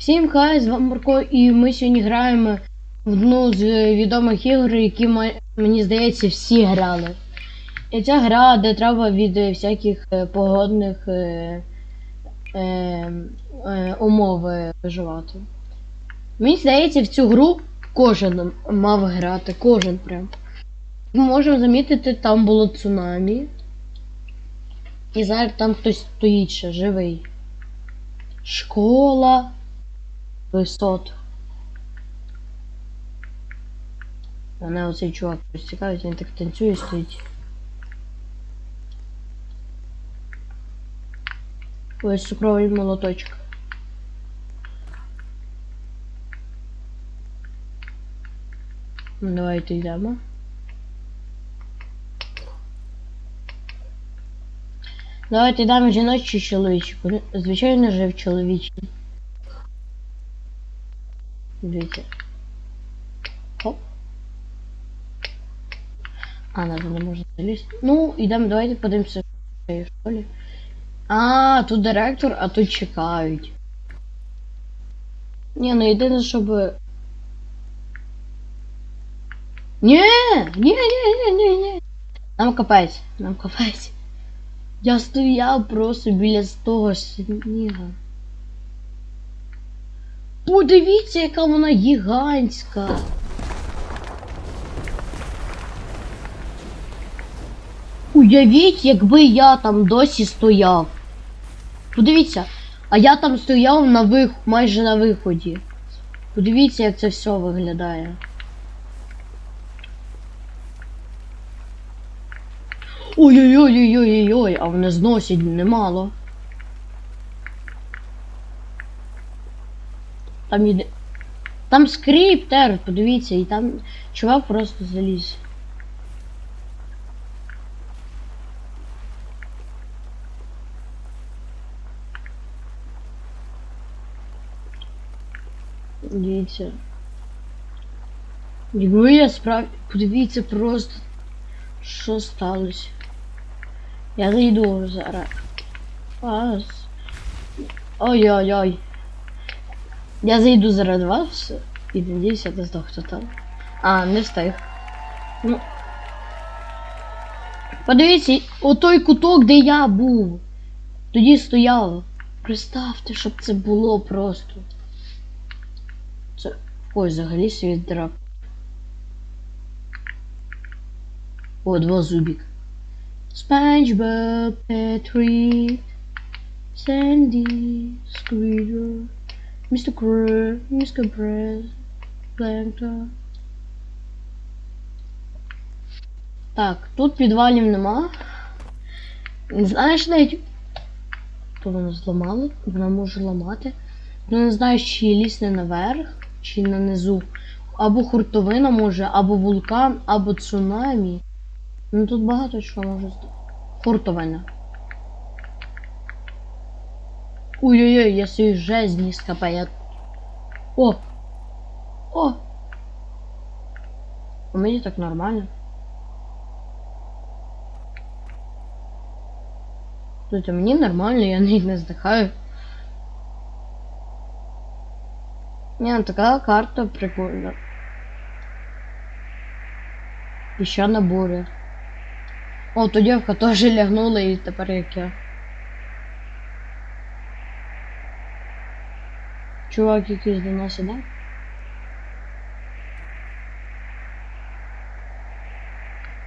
Всім хай, з вами Марко, і ми сьогодні граємо в одну з е, відомих ігор, які мені здається всі грали. І ця гра, де треба від е, всяких е, погодних е, е, умов виживати. Мені здається, в цю гру кожен мав грати, кожен прям. Ми можемо замітити, там було цунамі. І зараз там хтось стоїть ще живий. Школа висот. Мене оцей чувак цікавить, він так танцює стоїть. Ось цукровий молоточок. Ну, Давайте йдемо. Давайте йдемо чоловічий. Вони- Звичайно, жив чоловічий. Дивіться. Хоп. А, надо не можна залізти. Ну, йдемо, давайте подивимося, що в цій школі. А, тут директор, а тут чекають. Ні, ну єдине, щоб. Ні! Ні, ні, ні, ні, ні. Нам капець, нам капець. Я стояв просто біля того сніга. Подивіться, яка вона гігантська. Уявіть, якби я там досі стояв. Подивіться, а я там стояв на вих... майже на виході. Подивіться, як це все виглядає. Ой-ой-ой-ой-ой-ой, а вони зносять немало. Там іде. Там скриптер, подивіться, і там чувак просто заліз. Дивіться. Якби я справді... Подивіться просто, що сталося. Я зайду зараз. Ой-ой-ой. Я зайду зараз вас і надіюся, не здох хто там. А, не встиг. Ну. Подивіться, отой куток, де я був. Тоді стояв. Представте, щоб це було просто. Це ой, взагалі світ драк. О, два зубик. SpongeBob, Patrick, Sandy, Squidward, Mr. Krabs, Mr. Press, Plankton. Так, тут підвалів нема. Не знаєш навіть. То вона зламала, вона може ламати. Ну не знаю, чи лізти наверх, чи на низу. Або хуртовина може, або вулкан, або цунамі. Ну тут багато чого може бути. Хуртовина. Ой-ой-ой, я свій вже зніс КП, я... О! О! У мені так нормально. Тут мені нормально, я навіть не здихаю. Ні, ну така карта прикольна. І ще на буря. О, то дівка теж лягнула і тепер як я. Чувак якийсь до нас іде.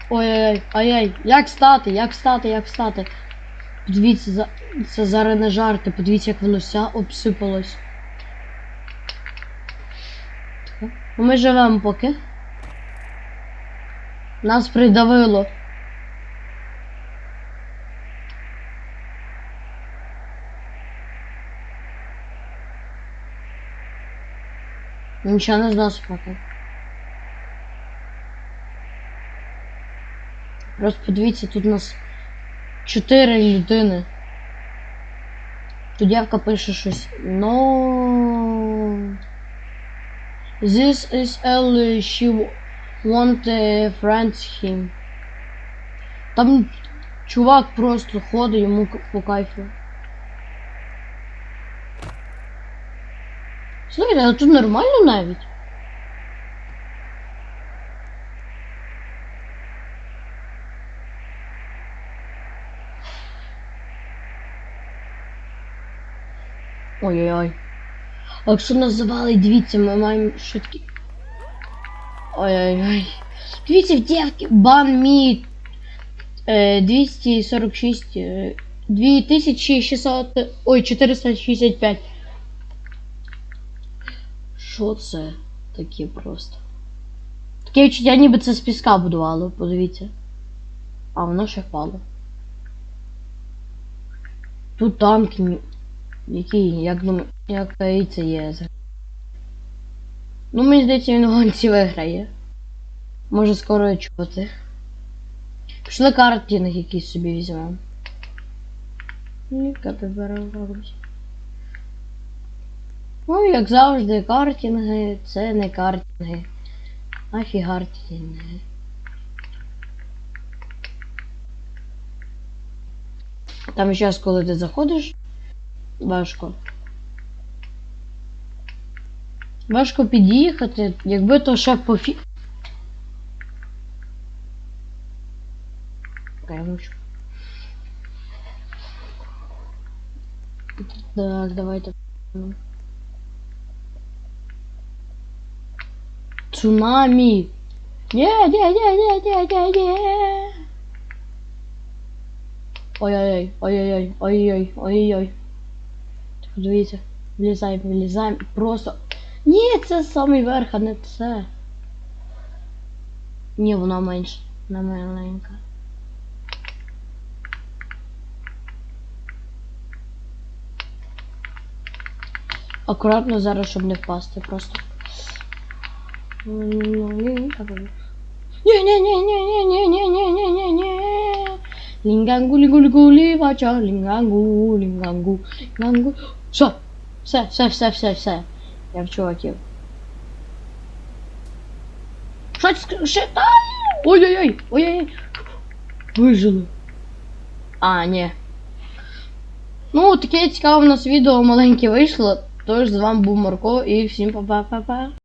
Ой-ой-ой, ай-ай, як встати, як встати, як встати. Подивіться, за... це зараз не жарти, подивіться, як воно вся обсипалось. Ми живемо поки. Нас придавило. Нічого не зносить поки. Просто подивіться, тут у нас чотири людини. Тут дівка пише щось. No. This is Ellie. She want friends him. Там чувак просто ходить йому по кайфу. Слухайте, але тут нормально навіть. Ой-ой-ой. А якщо нас завалить, дивіться, ми маємо таке. Ой-ой-ой. Дивіться, в дівки, бан мій е, 246, е, 2600, ой, 465. Що це таке просто? Таке відчуття, ніби це з піска будувало, подивіться. А воно ще впало. Тут танк, який, як думаю, як і це є. Ну, мені здається, він гонці виграє. Може скоро чути. Пішли картинг якийсь собі візьмемо. Ні, капібара робить. Ну, як завжди, картинги це не картинги. Нафігартинги. Там зараз, коли ти заходиш, важко. Важко під'їхати, якби то ще пофі. Так, давайте. Цунамі. Ні, ні, ні, ні, ні, ні, ні. Ой-ой-ой, ой-ой-ой, ой-ой-ой, ой-ой-ой. Так, Дивіться, влізаємо, влізаємо. Просто. Ні, це самий верх, а не це. Ні, вона менша. Вона маленька. Акуратно зараз, щоб не впасти просто. Ні-ні-ні-ні-ні-ні-ні-ні-ні-ні-ні. Лінгангу, лінгу, лінгу, лівача, лінгангу, лінгангу, лінгангу. Все, все, все, все, все, все. Я в чуваків. Щось шитає! Ой-ой-ой, ой-ой-ой. Вижили. А, ні. Ну, таке цікаве у нас відео маленьке вийшло. Тож з вами був Марко і всім па-па-па-па.